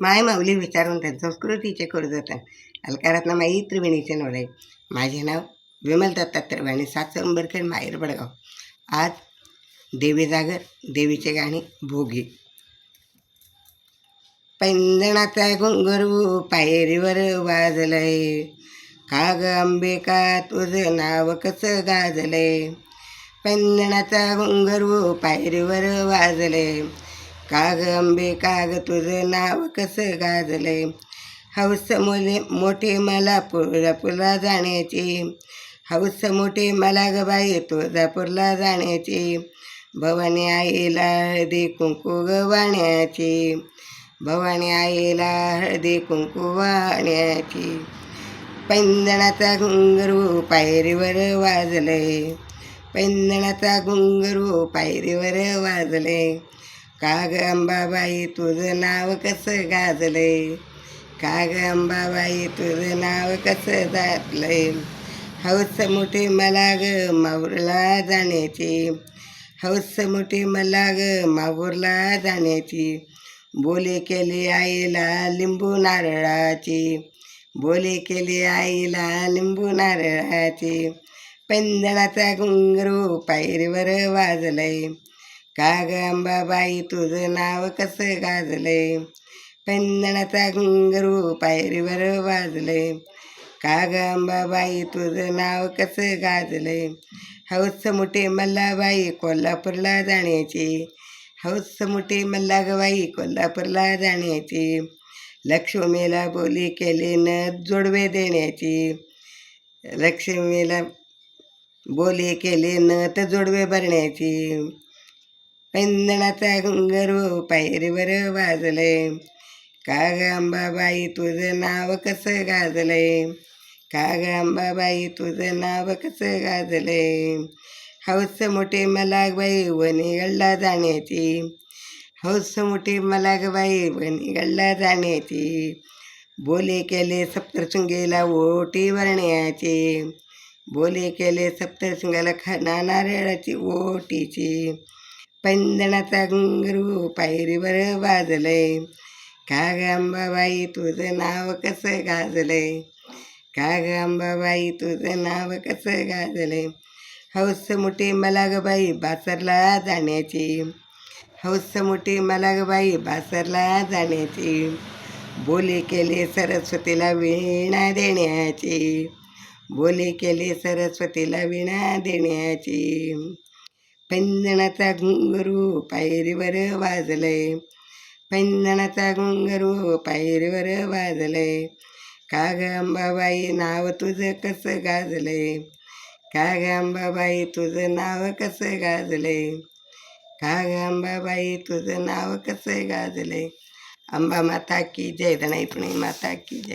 माय माऊली विचारून त्या संस्कृतीचे कर्जतन अलकारातनं माई त्रिवेणीचे नवराई माझे नाव विमल दत्तात्रय आणि सात संबरखेड माहेर बडगाव. आज देवी जागर देवीचे गाणे भोगी. पैंजणाचा घुंगरू पायरीवर वाजलय. काग अंबिका तुझं नाव कसं गाजलय. पैंजणाचा घुंगरू पायरीवर वाजलय. काग अंबे काग तुझं नाव कसं गाजलंय? हौस मुले मोठे मला तुळजापूरला जाण्याची. हौस मोठे मला गबाई बाई तुळजापूरला जाण्याची. भवानी आईला हळदी कुंकू गवाण्याची भवानी आईला हळदी कुंकू वाण्याची. पैंजणाचा घुंगरू पायरीवर वाजले पैंजणाचा घुंगरू पायरीवर काग अंबाबाई तुझं नाव कसं गाजलंय काग अंबाबाई तुझं नाव कसं जातलंय? हौस मोठी मला ग माहूरला जाण्याची. हौस मोठी मला ग माहूरला जाण्याची. बोले केली आईला लिंबू नारळाची. बोले केली आईला लिंबू नारळाची. पैंजणाचा घुंगरू पायरीवर वाजलंय. का काग अंबाबाई तुझं नाव कसं गाजलंय? पैंजणाचा घुंगरू पायरीवर वाजलंय. काग अंबाबाई तुझं नाव कसं गाजलंय? हौस मोठे मल्लाबाई कोल्हापूरला जाण्याची. हौस मोठे मल्लागबाई कोल्हापूरला जाण्याची. लक्ष्मीला बोली केली न जोडवे देण्याची. लक्ष्मीला बोली केली न तर जोडवे भरण्याची. पैंजणाचा गर्व पायरीवर वाजलंय ग अंबाबाई तुझं नाव कसं गाजलंय ग अंबाबाई तुझं नाव कसं गाजलंय हौस मोठे मला बाई वणीगडला जाण्याची हौस मोठी मला बाई वणीगडला जाण्याची बोले केले सप्तशृंगीला ओटी वरण्याचे बोले केले सप्तशृंगाला खाना नारळाची ओटीची पैंजणाचा घुंगरू पायरीवर वाजलंय काग अंबाबाई तुझं नाव कसं गाजलंय काग अंबाबाई तुझं नाव कसं गाजलंय हौस मोठी मला ग बाई बासरला जाण्याची हौस मोठी मला ग बाई बासरला जाण्याची बोली केली सरस्वतीला वीणा देण्याची बोली केली सरस्वतीला वीणा देण्याची पैंजणाचा घुंगरू पायरीवर वाजलंय पैंजणाचा घुंगरू पायरीवर वाजलंय ग अंबाबाई नाव तुझं कसं गाजलंय ग अंबाबाई तुझं नाव कसं गाजलंय ग अंबाबाई तुझं नाव कसं गाजलंय अंबा माता की जय दणाई पुणे माता की जय